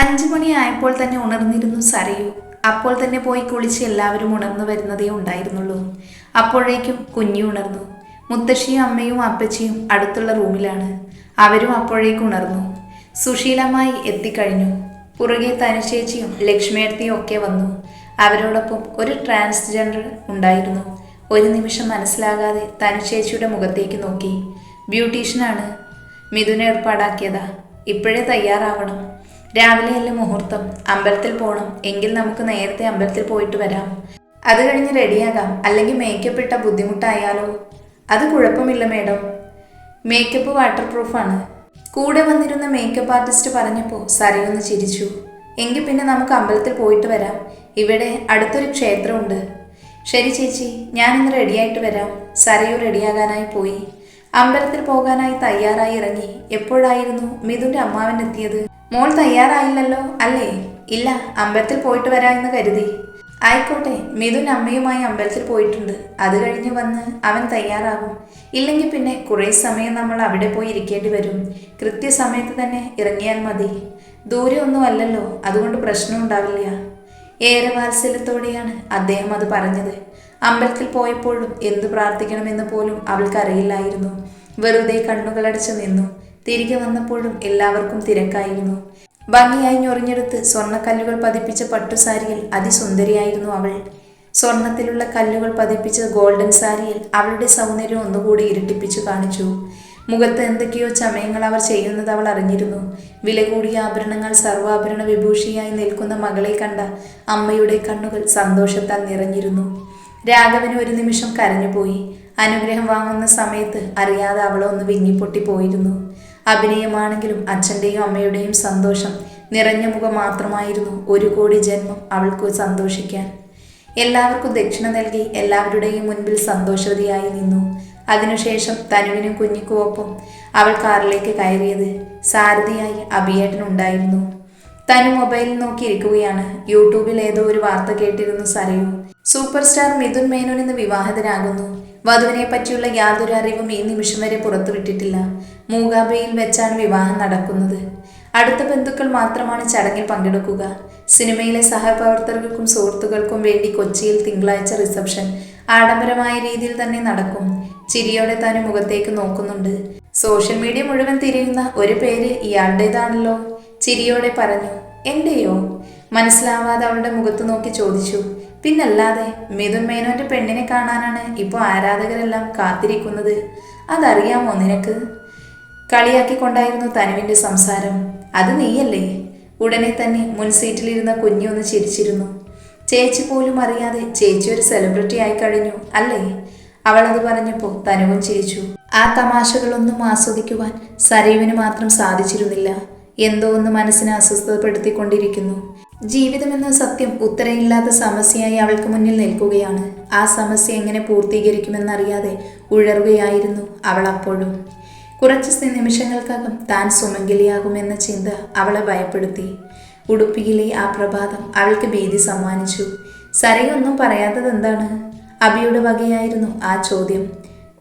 അഞ്ചു മണിയായപ്പോൾ തന്നെ ഉണർന്നിരുന്നു സരയു. അപ്പോൾ തന്നെ പോയി കുളിച്ച് എല്ലാവരും ഉണർന്നു വരുന്നതേ ഉണ്ടായിരുന്നുള്ളൂ. അപ്പോഴേക്കും കുഞ്ഞു ഉണർന്നു. മുത്തശ്ശിയും അമ്മയും അപ്പച്ചിയും അടുത്തുള്ള റൂമിലാണ്. അവരും അപ്പോഴേക്കും ഉണർന്നു. സുശീലമായി എത്തിക്കഴിഞ്ഞു. പുറകെ തനുശേച്ചിയും ലക്ഷ്മിയർത്തിയും ഒക്കെ വന്നു. അവരോടൊപ്പം ഒരു ട്രാൻസ്ജെൻഡർ ഉണ്ടായിരുന്നു. ഒരു നിമിഷം മനസ്സിലാകാതെ തനുശേച്ചിയുടെ മുഖത്തേക്ക് നോക്കി. ബ്യൂട്ടീഷ്യനാണ്. മിഥുന ഏർപ്പാടാക്കിയതാ. ഇപ്പോഴേ തയ്യാറാവണം. രാവിലെയല്ലേ മുഹൂർത്തം. അമ്പലത്തിൽ പോകണം എങ്കിൽ നമുക്ക് നേരത്തെ അമ്പലത്തിൽ പോയിട്ട് വരാം. അത് കഴിഞ്ഞ് റെഡിയാകാം. അല്ലെങ്കിൽ മേക്കപ്പ് ഇട്ട ബുദ്ധിമുട്ടായാലോ? അത് കുഴപ്പമില്ല മേഡം മേക്കപ്പ് വാട്ടർ പ്രൂഫാണ് കൂടെ വന്നിരുന്ന മേക്കപ്പ് ആർട്ടിസ്റ്റ് പറഞ്ഞപ്പോൾ സരയൊന്ന് ചിരിച്ചു. എങ്കിൽ പിന്നെ നമുക്ക് അമ്പലത്തിൽ പോയിട്ട് വരാം. ഇവിടെ അടുത്തൊരു ക്ഷേത്രമുണ്ട്. ശരി ചേച്ചി ഞാൻ ഞാനിന്ന് റെഡിയായിട്ട് വരാം. സരയു റെഡിയാകാനായി പോയി. അമ്പലത്തിൽ പോകാനായി തയ്യാറായി ഇറങ്ങി. എപ്പോഴായിരുന്നു മിഥുന്റെ അമ്മാവൻ എത്തിയത്? മോൾ തയ്യാറായില്ലല്ലോ? അല്ലേ? ഇല്ല അമ്പലത്തിൽ പോയിട്ട് വരാം എന്ന് കരുതി. ആയിക്കോട്ടെ മിഥുൻ അമ്മയുമായി അമ്പലത്തിൽ പോയിട്ടുണ്ട്. അത് കഴിഞ്ഞ് വന്ന് അവൻ തയ്യാറാകും. ഇല്ലെങ്കിൽ പിന്നെ കുറേ സമയം നമ്മൾ അവിടെ പോയി ഇരിക്കേണ്ടി വരും. കൃത്യസമയത്ത് തന്നെ ഇറങ്ങിയാൽ മതി. ദൂരെ ഒന്നും അല്ലല്ലോ അതുകൊണ്ട് പ്രശ്നം ഉണ്ടാവില്ല. ഏറെ വാത്സല്യത്തോടെയാണ് അദ്ദേഹം അത് പറഞ്ഞത്. അമ്പലത്തിൽ പോയപ്പോഴും എന്ത് പ്രാർത്ഥിക്കണമെന്ന് പോലും അവൾക്കറിയില്ലായിരുന്നു. വെറുതെ കണ്ണുകളടച്ച് നിന്നു. തിരികെ വന്നപ്പോഴും എല്ലാവർക്കും തിരക്കായിരുന്നു. ഭംഗിയായി ഞൊറിഞ്ഞെടുത്ത് സ്വർണക്കല്ലുകൾ പതിപ്പിച്ച പട്ടുസാരിയിൽ അതിസുന്ദരിയായിരുന്നു അവൾ. സ്വർണത്തിലുള്ള കല്ലുകൾ പതിപ്പിച്ച ഗോൾഡൻ സാരിയിൽ അവളുടെ സൗന്ദര്യം ഒന്നുകൂടി ഇരട്ടിപ്പിച്ചു കാണിച്ചു. മുഖത്ത് എന്തൊക്കെയോ ചമയങ്ങൾ അവർ ചെയ്യുന്നത് അവൾ അറിഞ്ഞിരുന്നു. വില കൂടിയ ആഭരണങ്ങൾ സർവാഭരണ വിഭൂഷിയായി നിൽക്കുന്ന മകളെ കണ്ട അമ്മയുടെ കണ്ണുകൾ സന്തോഷത്താൽ നിറഞ്ഞിരുന്നു. രാഘവന് ഒരു നിമിഷം കരഞ്ഞുപോയി. അനുഗ്രഹം വാങ്ങുന്ന സമയത്ത് അറിയാതെ അവളൊന്ന് വിങ്ങിപ്പൊട്ടി പോയിരുന്നു അഭിനയമാണെങ്കിലും അച്ഛന്റെയും അമ്മയുടെയും സന്തോഷം നിറഞ്ഞ മുഖം മാത്രമായിരുന്നു ഒരു കോടി ജന്മം അവൾക്ക് സന്തോഷിക്കാൻ. എല്ലാവർക്കും ദക്ഷിണ നൽകി എല്ലാവരുടെയും മുൻപിൽ സന്തോഷവതിയായി നിന്നു. അതിനുശേഷം തനുവിനും കുഞ്ഞിക്കും ഒപ്പം അവൾ കാറിലേക്ക് കയറിയത് സാരഥിയായി അഭിയേട്ടനുണ്ടായിരുന്നു തനു മൊബൈലിൽ നോക്കിയിരിക്കുകയാണ്. യൂട്യൂബിൽ ഏതോ ഒരു വാർത്ത കേട്ടിരുന്നു സരയു. സൂപ്പർ സ്റ്റാർ മിഥുൻ മേനോൻ ഇന്ന് വിവാഹിതനാകുന്നു. വധുവിനെ പറ്റിയുള്ള യാതൊരു അറിവും ഈ നിമിഷം വരെ പുറത്തുവിട്ടിട്ടില്ല. മൂകാബയിൽ വെച്ചാണ് വിവാഹം നടക്കുന്നത്. അടുത്ത ബന്ധുക്കൾ മാത്രമാണ് ചടങ്ങിൽ പങ്കെടുക്കുക. സിനിമയിലെ സഹപ്രവർത്തകർക്കും സുഹൃത്തുക്കൾക്കും വേണ്ടി കൊച്ചിയിൽ തിങ്കളാഴ്ച റിസപ്ഷൻ ആഡംബരമായ രീതിയിൽ തന്നെ നടക്കും. ചിരിയോടെ താൻ മുഖത്തേക്ക് നോക്കുന്നുണ്ട്. സോഷ്യൽ മീഡിയ മുഴുവൻ തിരിയുന്ന ഒരു പേര് ഇയാളുടേതാണല്ലോ. ചിരിയോടെ പറഞ്ഞു എന്റെയോ? മനസ്സിലാവാതെ അവളുടെ മുഖത്ത് നോക്കി ചോദിച്ചു. പിന്നല്ലാതെ മിഥുൻ മേനോന്റെ പെണ്ണിനെ കാണാനാണ് ഇപ്പോൾ ആരാധകരെല്ലാം കാത്തിരിക്കുന്നത്. അതറിയാമോ നിനക്ക്? കളിയാക്കിക്കൊണ്ടായിരുന്നു തനുവിന്റെ സംസാരം. അത് നീയല്ലേ? ഉടനെ തന്നെ മുൻ സീറ്റിലിരുന്ന കുഞ്ഞി ഒന്ന് ചിരിച്ചിരുന്നു. ചേച്ചി പോലും അറിയാതെ ചേച്ചി ഒരു സെലിബ്രിറ്റി ആയി കഴിഞ്ഞു അല്ലേ? അവൾ അത് പറഞ്ഞപ്പോൾ തനുവും ചിരിച്ചു. ആ തമാശകളൊന്നും ആസ്വദിക്കുവാൻ സരീവിന് മാത്രം സാധിച്ചിരുന്നില്ല. എന്തോ ഒന്ന് മനസ്സിനെ അസ്വസ്ഥപ്പെടുത്തിക്കൊണ്ടിരിക്കുന്നു ജീവിതമെന്ന സത്യം ഉത്തരയില്ലാത്ത സമസ്യയായി അവൾക്ക് മുന്നിൽ നിൽക്കുകയാണ്. ആ സമസ്യ എങ്ങനെ പൂർത്തീകരിക്കുമെന്നറിയാതെ ഉഴറുകയായിരുന്നു അവൾ അപ്പോഴും. കുറച്ച് നിമിഷങ്ങൾക്കകം താൻ സുമംഗലിയാകുമെന്ന ചിന്ത അവളെ ഭയപ്പെടുത്തി. ഉടുപ്പിയിലെ ആ പ്രഭാതം അവൾക്ക് ഭീതി സമ്മാനിച്ചു. സരയൊന്നും പറയാത്തത് എന്താണ് അബിയുടെ വകയായിരുന്നു ആ ചോദ്യം.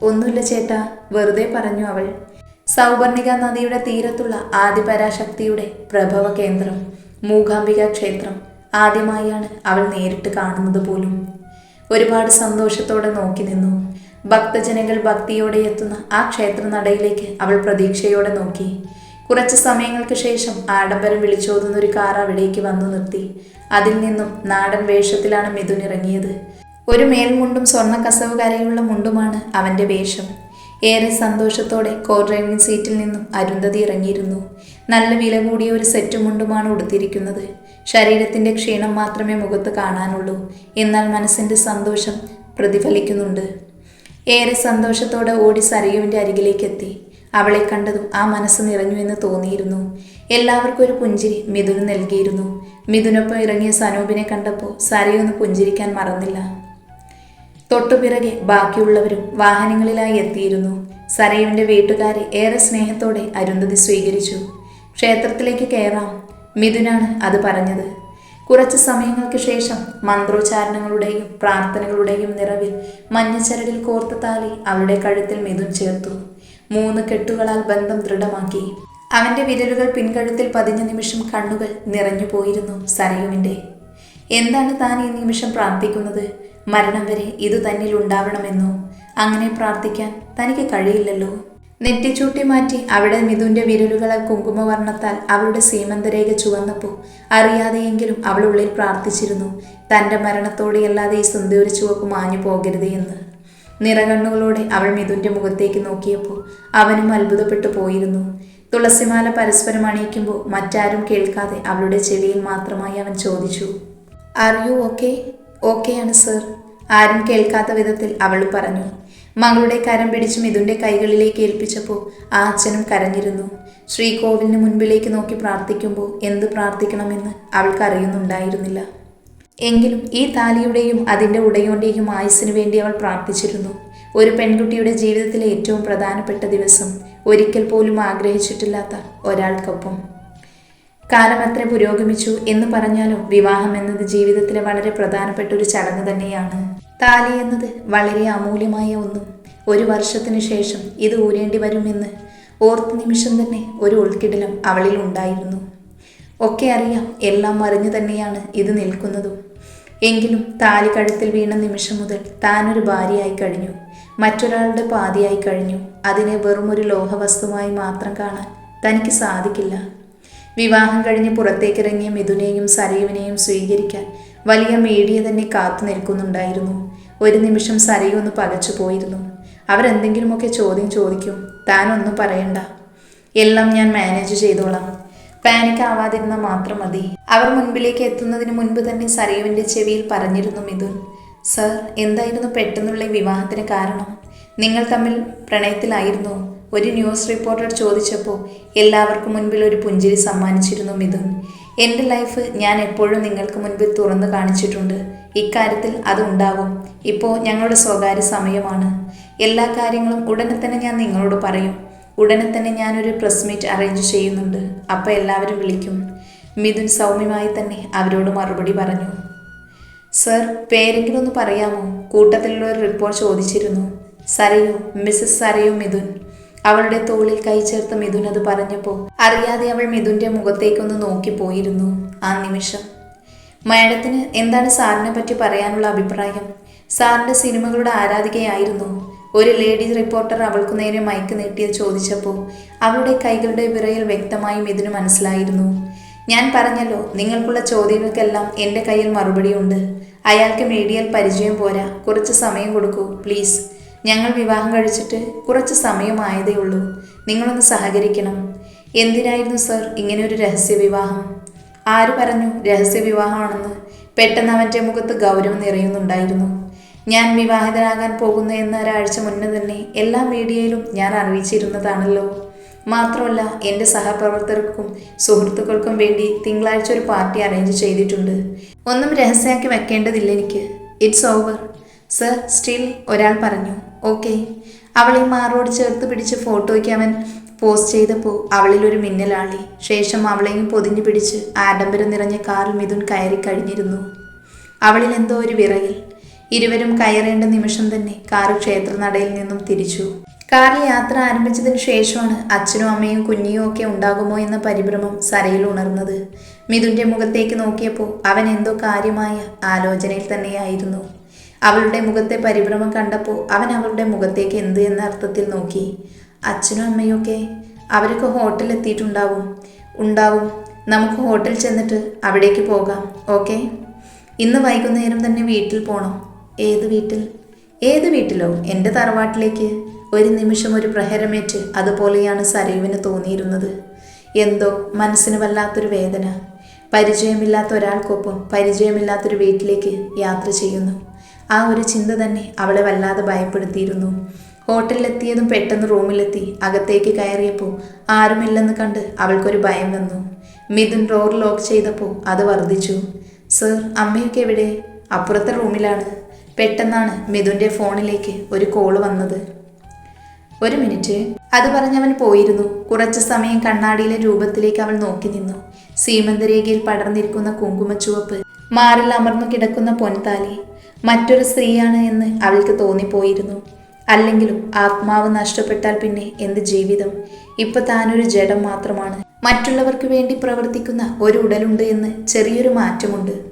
ഒന്നുമില്ല ചേട്ടാ വെറുതെ പറഞ്ഞു അവൾ. സൗവർണിക നദിയുടെ തീരത്തുള്ള ആദിപരാശക്തിയുടെ പ്രഭവ കേന്ദ്രം മൂകാംബിക ക്ഷേത്രം. ആദ്യമായാണ് അവൾ നേരിട്ട് കാണുന്നത് പോലും. ഒരുപാട് സന്തോഷത്തോടെ നോക്കി നിന്നു. ഭക്തജനങ്ങൾ ഭക്തിയോടെ എത്തുന്ന ആ ക്ഷേത്ര നടയിലേക്ക് അവൾ പ്രതീക്ഷയോടെ നോക്കി. കുറച്ച് സമയങ്ങൾക്ക് ശേഷം ആഡംബരം വിളിച്ചോതുന്ന ഒരു കാർ അവിടേക്ക് വന്നു നിർത്തി. അതിൽ നിന്നും നാടൻ വേഷത്തിലാണ് മിഥുൻ ഇറങ്ങിയത്. ഒരു മേൽമുണ്ടും സ്വർണ കസവ് കരയുള്ള മുണ്ടുമാണ് അവന്റെ വേഷം. ഏറെ സന്തോഷത്തോടെ കോ ഡ്രൈവിംഗ് സീറ്റിൽ നിന്നും അരുന്ധതി ഇറങ്ങിയിരുന്നു. നല്ല വില കൂടിയ ഒരു സെറ്റ് മുണ്ടുമാണ് ഉടുത്തിരിക്കുന്നത്. ശരീരത്തിന്റെ ക്ഷീണം മാത്രമേ മുഖത്ത് കാണാനുള്ളൂ. എന്നാൽ മനസ്സിന്റെ സന്തോഷം പ്രതിഫലിക്കുന്നുണ്ട്. ഏറെ സന്തോഷത്തോടെ ഓടി സരയുവിന്റെ അരികിലേക്ക് എത്തി. അവളെ കണ്ടതും ആ മനസ്സ് നിറഞ്ഞു എന്ന് തോന്നിയിരുന്നു. എല്ലാവർക്കും ഒരു പുഞ്ചിരി മിഥുന് നൽകിയിരുന്നു. മിഥുനൊപ്പം ഇറങ്ങിയ സനൂപിനെ കണ്ടപ്പോൾ സരയൊന്ന് പുഞ്ചിരിക്കാൻ മറന്നില്ല. തൊട്ടുപിറകെ ബാക്കിയുള്ളവരും വാഹനങ്ങളിലായി എത്തിയിരുന്നു. സരയുവിന്റെ വീട്ടുകാരെ ഏറെ സ്നേഹത്തോടെ അരുന്ധതി സ്വീകരിച്ചു. ക്ഷേത്രത്തിലേക്ക് കയറാം മിഥുനാണ് അത് പറഞ്ഞത്. കുറച്ച് സമയങ്ങൾക്ക് ശേഷം മന്ത്രോച്ചാരണങ്ങളുടെയും പ്രാർത്ഥനകളുടെയും നിറവിൽ മഞ്ഞച്ചരടിൽ കോർത്ത താലി അവളുടെ കഴുത്തിൽ മിഥുൻ ചേർത്തു. മൂന്ന് കെട്ടുകളാൽ ബന്ധം ദൃഢമാക്കി. അവന്റെ വിരലുകൾ പിൻകഴുത്തിൽ പതിഞ്ഞ നിമിഷം കണ്ണുകൾ നിറഞ്ഞു പോയിരുന്നു സരയുവിന്റെ എന്താണ് താൻ ഈ നിമിഷം പ്രാർത്ഥിക്കുന്നത്? മരണം വരെ ഇതു തന്നിൽ ഉണ്ടാവണമെന്നോ. അങ്ങനെ പ്രാർത്ഥിക്കാൻ തനിക്ക് കഴിയില്ലല്ലോ. നെറ്റിച്ചൂട്ടി മാറ്റി അവിടെ മിഥുന്റെ വിരലുകളെ കുങ്കുമവർണത്താൽ അവളുടെ സീമന്തരേഖ ചുവന്നപ്പോൾ അറിയാതെയെങ്കിലും അവൾ ഉള്ളിൽ പ്രാർത്ഥിച്ചിരുന്നു തന്റെ മരണത്തോടെയല്ലാതെ ഈ സുന്ദരി ചുവപ്പ് മാഞ്ഞു പോകരുത് എന്ന്. നിറകണ്ണുകളോടെ അവൾ മിഥുന്റെ മുഖത്തേക്ക് നോക്കിയപ്പോൾ അവനും അത്ഭുതപ്പെട്ടു പോയിരുന്നു. തുളസിമാല പരസ്പരം അണിയിക്കുമ്പോൾ മറ്റാരും കേൾക്കാതെ അവളുടെ ചെവിയിൽ മാത്രമായി അവൻ ചോദിച്ചു ആർ യു ഓക്കെ ഓക്കെയാണ് സർ. ആരും കേൾക്കാത്ത വിധത്തിൽ അവൾ പറഞ്ഞു. മകളുടെ കരം പിടിച്ച് മിഥുന്റെ കൈകളിലേക്ക് ഏൽപ്പിച്ചപ്പോൾ ആ അച്ഛനും കരഞ്ഞിരുന്നു. ശ്രീകോവിലിന് മുൻപിലേക്ക് നോക്കി പ്രാർത്ഥിക്കുമ്പോൾ എന്ത് പ്രാർത്ഥിക്കണമെന്ന് അവൾക്ക് അറിയുന്നുണ്ടായിരുന്നില്ല എങ്കിലും ഈ താലിയുടെയും അതിന്റെ ഉടയോന്റെയും ആയുസ്സിനു വേണ്ടി അവൾ പ്രാർത്ഥിച്ചിരുന്നു. ഒരു പെൺകുട്ടിയുടെ ജീവിതത്തിലെ ഏറ്റവും പ്രധാനപ്പെട്ട ദിവസം ഒരിക്കൽ പോലും ആഗ്രഹിച്ചിട്ടില്ലാത്ത ഒരാൾക്കൊപ്പം. കാലം അത്ര പുരോഗമിച്ചു എന്ന് പറഞ്ഞാലും വിവാഹം എന്നത് ജീവിതത്തിലെ വളരെ പ്രധാനപ്പെട്ട ഒരു ചടങ്ങ് തന്നെയാണ്. താലി എന്നത് വളരെ അമൂല്യമായ ഒന്നും. ഒരു വർഷത്തിനു ശേഷം ഇത് ഊരേണ്ടി വരുമെന്ന് ഓർത്ത നിമിഷം തന്നെ ഒരു ഉൾക്കിടലം അവളിൽ ഉണ്ടായിരുന്നു. ഒക്കെ അറിയാം എല്ലാം അറിഞ്ഞു തന്നെയാണ് ഇത് നിൽക്കുന്നതും. എങ്കിലും താലി കഴുത്തിൽ വീണ നിമിഷം മുതൽ താനൊരു ഭാര്യയായി കഴിഞ്ഞു. മറ്റൊരാളുടെ പാതിയായി കഴിഞ്ഞു. അതിനെ വെറും ഒരു ലോഹവസ്തുവായി മാത്രം കാണാൻ തനിക്ക് സാധിക്കില്ല. വിവാഹം കഴിഞ്ഞ് പുറത്തേക്കിറങ്ങിയ മിഥുനെയും സരയുവിനെയും സ്വീകരിക്കാൻ വലിയ മീഡിയ തന്നെ കാത്തു നിൽക്കുന്നുണ്ടായിരുന്നു. ഒരു നിമിഷം സരയു ഒന്ന് പകച്ചു പോയിരുന്നു. അവരെന്തെങ്കിലുമൊക്കെ ചോദ്യം ചോദിക്കും. താനൊന്നും പറയണ്ട. എല്ലാം ഞാൻ മാനേജ് ചെയ്തോളാം. പാനിക് ആവാതിരുന്ന മാത്രം മതി. അവർ മുൻപിലേക്ക് എത്തുന്നതിന് മുൻപ് തന്നെ സരയുവിന്റെ ചെവിയിൽ പറഞ്ഞിരുന്നു മിഥുൻ സർ എന്തായിരുന്നു പെട്ടെന്നുള്ള വിവാഹത്തിന് കാരണം? നിങ്ങൾ തമ്മിൽ പ്രണയത്തിലായിരുന്നോ. ഒരു ന്യൂസ് റിപ്പോർട്ടർ ചോദിച്ചപ്പോൾ എല്ലാവർക്കും മുൻപിൽ ഒരു പുഞ്ചിരി സമ്മാനിച്ചിരുന്നു മിഥുൻ. എന്റെ ലൈഫ് ഞാൻ എപ്പോഴും നിങ്ങൾക്ക് മുൻപിൽ തുറന്നു കാണിച്ചിട്ടുണ്ട്. ഇക്കാര്യത്തിൽ അതുണ്ടാവും ഇപ്പോൾ ഞങ്ങളുടെ സ്വകാര്യ സമയമാണ്. എല്ലാ കാര്യങ്ങളും ഉടനെ തന്നെ ഞാൻ നിങ്ങളോട് പറയും. ഉടനെ തന്നെ ഞാനൊരു പ്രസ് മീറ്റ് അറേഞ്ച് ചെയ്യുന്നുണ്ട്. അപ്പോൾ എല്ലാവരും വിളിക്കും. മിഥുൻ സൗമ്യമായി തന്നെ അവരോട് മറുപടി പറഞ്ഞു. സർ പേരെങ്കിലും ഒന്ന് പറയാമോ? കൂട്ടത്തിലുള്ള ഒരു റിപ്പോർട്ട് ചോദിച്ചിരുന്നു. സരയു മിസ്സസ് സരയു മിഥുൻ. അവളുടെ തോളിൽ കൈ ചേർത്ത് മിഥുൻ അത് പറഞ്ഞപ്പോൾ അറിയാതെ അവൾ മിഥുന്റെ മുഖത്തേക്കൊന്ന് നോക്കിപ്പോയിരുന്നു. ആ നിമിഷം. മാഡത്തിന് എന്താണ് സാറിനെ പറ്റി പറയാനുള്ള അഭിപ്രായം? സാറിന്റെ സിനിമകളുടെ ആരാധികയായിരുന്നു. ഒരു ലേഡി റിപ്പോർട്ടർ അവൾക്കു നേരെ മയക്ക് നീട്ടിയത് ചോദിച്ചപ്പോൾ അവളുടെ കൈകളുടെ വിറയിൽ വ്യക്തമായും ഇതിന് മനസ്സിലായിരുന്നു. ഞാൻ പറഞ്ഞല്ലോ നിങ്ങൾക്കുള്ള ചോദ്യങ്ങൾക്കെല്ലാം എന്റെ കയ്യിൽ മറുപടിയുണ്ട്. അയാൾക്ക് മീഡിയയിൽ പരിചയം പോരാ. കുറച്ച് സമയം കൊടുക്കൂ പ്ലീസ്. ഞങ്ങൾ വിവാഹം കഴിച്ചിട്ട് കുറച്ച് സമയമായതേ ഉള്ളൂ. നിങ്ങളൊന്ന് സഹകരിക്കണം. എന്തിനായിരുന്നു സർ ഇങ്ങനെ ഒരു രഹസ്യ വിവാഹം? ആര് പറഞ്ഞു രഹസ്യ വിവാഹമാണെന്ന് പെട്ടെന്ന് അവന്റെ മുഖത്ത് ഗൗരവം നിറയുന്നുണ്ടായിരുന്നു. ഞാൻ വിവാഹിതനാകാൻ പോകുന്നു എന്ന ഒരാഴ്ച മുന്നേ തന്നെ എല്ലാ മീഡിയയിലും ഞാൻ അറിയിച്ചിരുന്നതാണല്ലോ. മാത്രമല്ല എന്റെ സഹപ്രവർത്തകർക്കും സുഹൃത്തുക്കൾക്കും വേണ്ടി തിങ്കളാഴ്ച ഒരു പാർട്ടി അറേഞ്ച് ചെയ്തിട്ടുണ്ട്. ഒന്നും രഹസ്യമാക്കി വെക്കേണ്ടതില്ല എനിക്ക്. It's over. സർ സ്റ്റിൽ ഒരാൾ പറഞ്ഞു. ഓക്കെ. അവളെ മാറോട് ചേർത്ത് പിടിച്ച് ഫോട്ടോയ്ക്ക് അവൻ പോസ്റ്റ് ചെയ്തപ്പോൾ അവളിൽ ഒരു മിന്നലാളി. ശേഷം അവളെയും പൊതിഞ്ഞു പിടിച്ച് ആഡംബരം നിറഞ്ഞ കാറിൽ മിഥുൻ കയറി കഴിഞ്ഞിരുന്നു. അവളിൽ എന്തോ ഒരു വിറയിൽ ഇരുവരും കയറേണ്ട നിമിഷം തന്നെ കാർ ക്ഷേത്രനടയിൽ നിന്നും തിരിച്ചു. കാറിൽ യാത്ര ആരംഭിച്ചതിന് ശേഷമാണ് അച്ഛനും അമ്മയും കുഞ്ഞിയും ഒക്കെ ഉണ്ടാകുമോ എന്ന പരിഭ്രമം സരയിൽ ഉണർന്നത്. മിഥുന്റെ മുഖത്തേക്ക് നോക്കിയപ്പോൾ അവൻ എന്തോ കാര്യമായ ആലോചനയിൽ തന്നെയായിരുന്നു. അവളുടെ മുഖത്തെ പരിഭ്രമം കണ്ടപ്പോൾ അവൻ അവളുടെ മുഖത്തേക്ക് എന്ത് എന്ന അർത്ഥത്തിൽ നോക്കി. അച്ഛനും അമ്മയൊക്കെ അവർക്ക് എത്തിയിട്ടുണ്ടാവും. ഉണ്ടാവും. നമുക്ക് ഹോട്ടൽ ചെന്നിട്ട് അവിടേക്ക് പോകാം. ഓക്കെ? ഇന്ന് വൈകുന്നേരം തന്നെ വീട്ടിൽ പോകണം ഏത് വീട്ടിൽ? ഏത് വീട്ടിലോ? എന്റെ തറവാട്ടിലേക്ക്. ഒരു നിമിഷം ഒരു പ്രഹരമേറ്റ് അതുപോലെയാണ് സരയുവിന് തോന്നിയിരുന്നത്. എന്തോ മനസ്സിന് വല്ലാത്തൊരു വേദന. പരിചയമില്ലാത്ത ഒരാൾക്കൊപ്പം പരിചയമില്ലാത്തൊരു വീട്ടിലേക്ക് യാത്ര ചെയ്യുന്നു. ആ ഒരു ചിന്ത തന്നെ അവളെ വല്ലാതെ ഭയപ്പെടുത്തിയിരുന്നു. ഹോട്ടലിലെത്തിയതും പെട്ടെന്ന് റൂമിലെത്തി. അകത്തേക്ക് കയറിയപ്പോൾ ആരുമില്ലെന്ന് കണ്ട് അവൾക്കൊരു ഭയം വന്നു. മിഥുൻ ഡോർ ലോക്ക് ചെയ്തപ്പോൾ അത് വർദ്ധിച്ചു. സർ അമ്മയൊക്കെ എവിടെ? അപ്പുറത്തെ റൂമിലാണ്. പെട്ടെന്നാണ് മിഥുന്റെ ഫോണിലേക്ക് ഒരു കോൾ വന്നത്. ഒരു മിനിറ്റ്. അത് പറഞ്ഞവൻ പോയിരുന്നു. കുറച്ചു സമയം കണ്ണാടിയിലെ രൂപത്തിലേക്ക് അവൾ നോക്കി നിന്നു. സീമന്തരേഖയിൽ പടർന്നിരിക്കുന്ന കുങ്കുമച്ചുവപ്പ് മാറിൽ അമർന്നു കിടക്കുന്ന പൊൻതാലി മറ്റൊരു സ്ത്രീയാണ് എന്ന് അവൾക്ക് തോന്നിപ്പോയിരുന്നു. അല്ലെങ്കിലും ആത്മാവ് നഷ്ടപ്പെട്ടാൽ പിന്നെ എന്ത് ജീവിതം? ഇപ്പൊ താനൊരു ജഡം മാത്രമാണ്. മറ്റുള്ളവർക്ക് വേണ്ടി പ്രവർത്തിക്കുന്ന ഒരു ഉടലുണ്ട് എന്ന് ചെറിയൊരു മാറ്റമുണ്ട്.